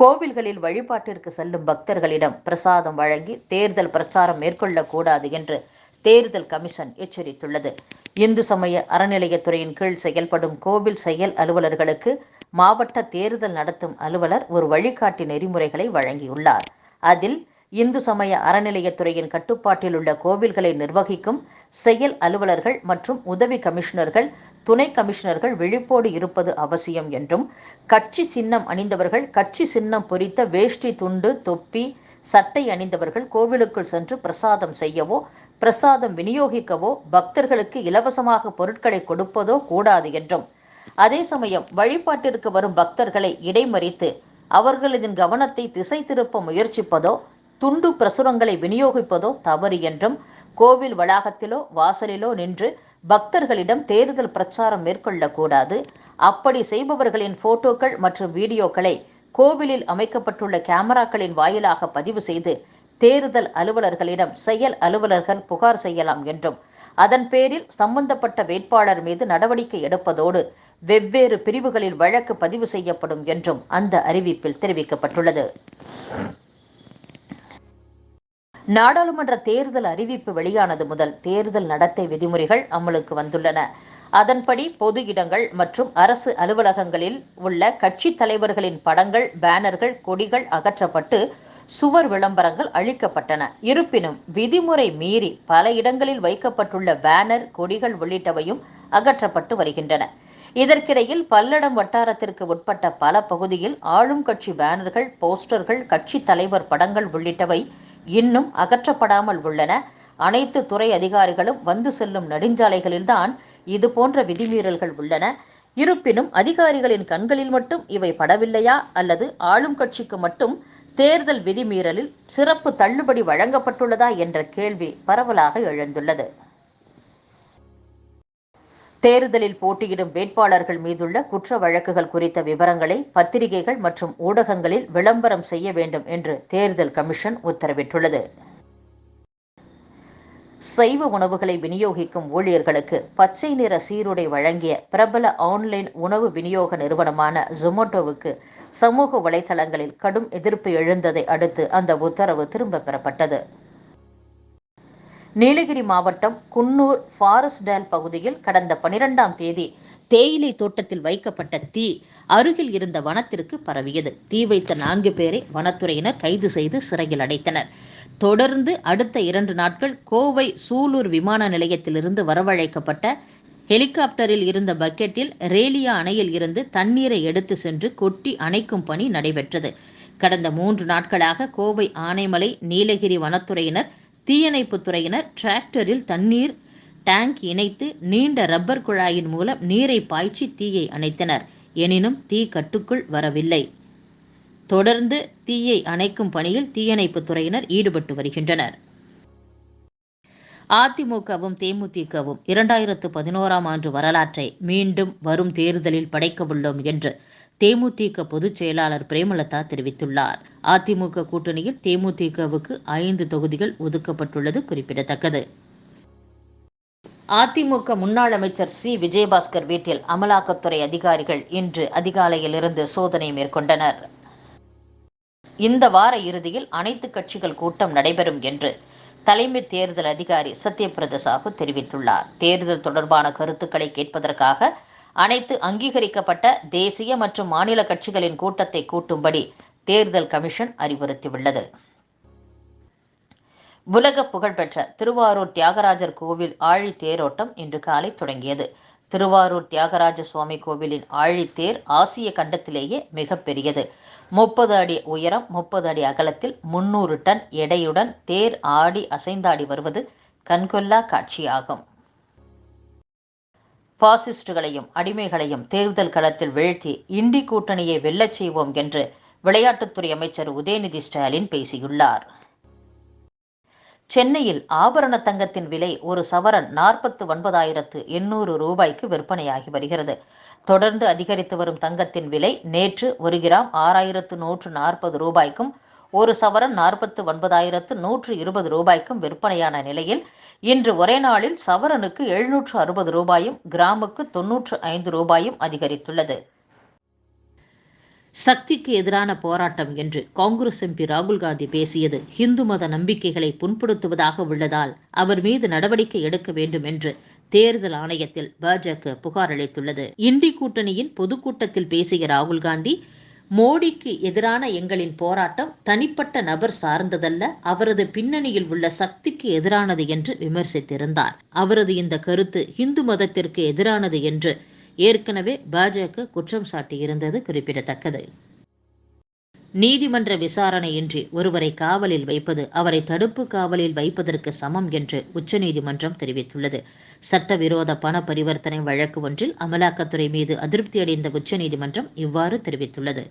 கோவில்களில் வழிபாட்டிற்கு செல்லும் பக்தர்களிடம் பிரசாதம் வழங்கி தேர்தல் பிரச்சாரம் மேற்கொள்ளக்கூடாது என்று தேர்தல் கமிஷன் எச்சரித்துள்ளது. இந்து சமய அறநிலையத்துறையின் கீழ் செயல்படும் கோவில் செயல் அலுவலர்களுக்கு மாவட்ட தேர்தல் நடத்தும் அலுவலர் ஒரு வழிகாட்டி நெறிமுறைகளை வழங்கியுள்ளார். அதில் இந்து சமய அறநிலையத்துறையின் கட்டுப்பாட்டில் உள்ள கோவில்களை நிர்வகிக்கும் செயல் அலுவலர்கள் மற்றும் உதவி கமிஷனர்கள் துணை கமிஷனர்கள் விழிப்போடு இருப்பது அவசியம் என்றும் கட்சி சின்னம் அணிந்தவர்கள் கட்சி சின்னம் பொறித்த வேஷ்டி துண்டு தொப்பி சட்டை அணிந்தவர்கள் கோவிலுக்குள் சென்று பிரசாதம் செய்யவோ பிரசாதம் விநியோகிக்கவோ பக்தர்களுக்கு இலவசமாக பொருட்களை கொடுப்பதோ கூடாது என்றும். அதே சமயம் வழிபாட்டிற்கு வரும் பக்தர்களை இடைமறித்து அவர்களின் கவனத்தை திசை திருப்ப முயற்சிப்பதோ துண்டு பிரசுரங்களை விநியோகிப்பதோ தவறு என்றும் கோவில் வளாகத்திலோ வாசலிலோ நின்று பக்தர்களிடம் தேர்தல் பிரச்சாரம் மேற்கொள்ளக்கூடாது. அப்படி செய்பவர்களின் போட்டோக்கள் மற்றும் வீடியோக்களை கோவிலில் அமைக்கப்பட்டுள்ள கேமராக்களின் வாயிலாக பதிவு செய்து தேர்தல் அலுவலர்களிடம் செயல் அலுவலர்கள் புகார் செய்யலாம் என்றும் அதன் பேரில் சம்பந்தப்பட்ட வேட்பாளர் மீது நடவடிக்கை எடுப்பதோடு வெவ்வேறு பிரிவுகளில் வழக்கு பதிவு செய்யப்படும் என்றும் அந்த அறிவிப்பில் தெரிவிக்கப்பட்டுள்ளது. நாடாளுமன்ற தேர்தல் அறிவிப்பு வெளியானது முதல் தேர்தல் நடத்தை விதிமுறைகள் அமலுக்கு வந்துள்ளன. அதன்படி பொது இடங்கள் மற்றும் அரசு அலுவலகங்களில் உள்ள கட்சி தலைவர்களின் படங்கள் பேனர்கள் கொடிகள் அகற்றப்பட்டு சுவர் விளம்பரங்கள் அளிக்கப்பட்டன இருப்பினும் விதிமுறை மீறி பல இடங்களில் வைக்கப்பட்டுள்ள பேனர் கொடிகள் உள்ளிட்டவையும் அகற்றப்பட்டு வருகின்றன. இதற்கிடையில் பல்லடம் வட்டாரத்திற்கு உட்பட்ட பல பகுதியில் ஆளும் கட்சி பேனர்கள் போஸ்டர்கள் கட்சி தலைவர் படங்கள் உள்ளிட்டவை இன்னும் அகற்றப்படாமல் உள்ளன. அனைத்து துறை அதிகாரிகளும் வந்து செல்லும் நெடுஞ்சாலைகளில்தான் இது போன்ற விதிமீறல்கள் உள்ளன. இருப்பினும் அதிகாரிகளின் கண்களில் மட்டும் இவை படவில்லையா? அல்லது ஆளும் கட்சிக்கு மட்டும் தேர்தல் விதிமீறலில் சிறப்பு தள்ளுபடி வழங்கப்பட்டுள்ளதா? என்ற கேள்வி பரவலாக எழுந்துள்ளது. தேர்தலில் போட்டியிடும் வேட்பாளர்கள் மீதுள்ள குற்ற வழக்குகள் குறித்த விவரங்களை பத்திரிகைகள் மற்றும் ஊடகங்களில் விளம்பரம் செய்ய வேண்டும் என்று தேர்தல் கமிஷன் உத்தரவிட்டுள்ளது. சைவ உணவுகளை விநியோகிக்கும் ஊழியர்களுக்கு பச்சை நிற சீருடை வழங்கிய பிரபல ஆன்லைன் உணவு விநியோக நிறுவனமான ஜொமோட்டோவுக்கு சமூக வலைதளங்களில் கடும் எதிர்ப்பு எழுந்ததை அடுத்து அந்த உத்தரவு திரும்ப பெறப்பட்டது. நீலகிரி மாவட்டம் குன்னூர் ஃபாரஸ்டேல் பகுதியில் கடந்த பனிரெண்டாம் தேதி தேயிலை தோட்டத்தில் வைக்கப்பட்ட தீ அருகில் இருந்த வனத்திற்கு பரவியது. தீ வைத்த நான்கு பேரை வனத்துறையினர் கைது செய்து சிறையில் அடைத்தனர். தொடர்ந்து அடுத்த இரண்டு நாட்கள் கோவை சூலூர் விமான நிலையத்திலிருந்து வரவழைக்கப்பட்ட ஹெலிகாப்டரில் இருந்த பக்கெட்டில் ரேலியா அணையில் இருந்து தண்ணீரை எடுத்து சென்று கொட்டி அணைக்கும் பணி நடைபெற்றது. கடந்த மூன்று நாட்களாக கோவை ஆனைமலை நீலகிரி வனத்துறையினர் தீயணைப்புத் துறையினர் டிராக்டரில் தண்ணீர் டேங்க் இணைத்து நீண்ட ரப்பர் குழாயின் மூலம் நீரை பாய்ச்சி தீயை அணைத்தனர். எனினும் தீ கட்டுக்குள் வரவில்லை. தொடர்ந்து தீயை அணைக்கும் பணியில் தீயணைப்பு துறையினர் ஈடுபட்டு வருகின்றனர். அதிமுகவும் தேமுதிகவும் இரண்டாயிரத்து பதினோராம் ஆண்டு வரலாற்றை மீண்டும் வரும் தேர்தலில் படைக்கவுள்ளோம் என்று தேமுதிக பொதுச் செயலாளர் பிரேமலதா தெரிவித்துள்ளார். அதிமுக கூட்டணியில் தேமுதிகவுக்கு ஐந்து தொகுதிகள் ஒதுக்கப்பட்டுள்ளது குறிப்பிடத்தக்கது. அதிமுக முன்னாள் அமைச்சர் சி. விஜயபாஸ்கர் வீட்டில் அமலாக்கத்துறை அதிகாரிகள் இன்று அதிகாலையிலிருந்து சோதனை மேற்கொண்டனர். இந்த வார இறுதியில் அனைத்து கட்சிகள் கூட்டம் நடைபெறும் என்று தலைமை தேர்தல் அதிகாரி சத்யபிரத சாஹூ தெரிவித்துள்ளார். தேர்தல் தொடர்பான கருத்துக்களை கேட்பதற்காக அனைத்து அங்கீகரிக்கப்பட்ட தேசிய மற்றும் மாநில கட்சிகளின் கூட்டத்தை கூட்டும்படி தேர்தல் கமிஷன் அறிவுறுத்தியுள்ளது. உலக புகழ்பெற்ற திருவாரூர் தியாகராஜர் கோவில் ஆழி தேரோட்டம் இன்று காலை தொடங்கியது. திருவாரூர் தியாகராஜ சுவாமி கோவிலின் ஆழித்தேர் ஆசிய கண்டத்திலேயே மிகப்பெரியது. முப்பது அடி உயரம் முப்பது அடி அகலத்தில் முன்னூறு டன் எடையுடன் தேர் ஆடி அசைந்தாடி வருவது கண்கொள்ளா காட்சியாகும். பாசிஸ்டுகளையும் அடிமைகளையும் தேர்தல் களத்தில் வீழ்த்தி இண்டி கூட்டணியை வெல்லச் செய்வோம் என்று விளையாட்டுத்துறை அமைச்சர் உதயநிதி ஸ்டாலின் பேசியுள்ளார். சென்னையில் ஆபரண தங்கத்தின் விலை ஒரு சவரன் நாற்பத்து ஒன்பதாயிரத்து எண்ணூறு ரூபாய்க்கு விற்பனையாகி வருகிறது. தொடர்ந்து அதிகரித்து வரும் தங்கத்தின் விலை நேற்று ஒரு கிராம் ஆறாயிரத்து நூற்று நாற்பது ரூபாய்க்கும் ஒரு சவரன் நாற்பத்து ஒன்பதாயிரத்து நூற்று இருபது ரூபாய்க்கும் விற்பனையான நிலையில் இன்று ஒரே நாளில் சவரனுக்கு எழுநூற்று அறுபது ரூபாயும் கிராமுக்கு தொன்னூற்று ஐந்து ரூபாயும் அதிகரித்துள்ளது. சக்திக்கு எதிரான போராட்டம் என்று காங்கிரஸ் எம்பி ராகுல் காந்தி பேசியது இந்து மத நம்பிக்கைகளை புண்படுத்துவதாக உள்ளதால் அவர் மீது நடவடிக்கை எடுக்க வேண்டும் என்று தேர்தல் ஆணையத்தில் பாஜக புகார் அளித்துள்ளது. இண்டி கூட்டணியின் பொதுக்கூட்டத்தில் பேசிய ராகுல் காந்தி மோடிக்கு எதிரான எங்களின் போராட்டம் தனிப்பட்ட நபர் சார்ந்ததல்ல அவரது பின்னணியில் உள்ள சக்திக்கு எதிரானது என்று விமர்சித்திருந்தார். அவரது இந்த கருத்து இந்து மதத்திற்கு எதிரானது என்று ஏற்கனவே பாஜக குற்றம் சாட்டியிருந்தது குறிப்பிடத்தக்கது. நீதிமன்ற விசாரணையின்றி ஒருவரை காவலில் வைப்பது அவரை தடுப்பு காவலில் வைப்பதற்கு சமம் என்று உச்சநீதிமன்றம் தெரிவித்துள்ளது. சட்டவிரோத பண பரிவர்த்தனை வழக்கு ஒன்றில் அமலாக்கத்துறை மீது அதிருப்தியடைந்த உச்சநீதிமன்றம் இவ்வாறு தெரிவித்துள்ளது.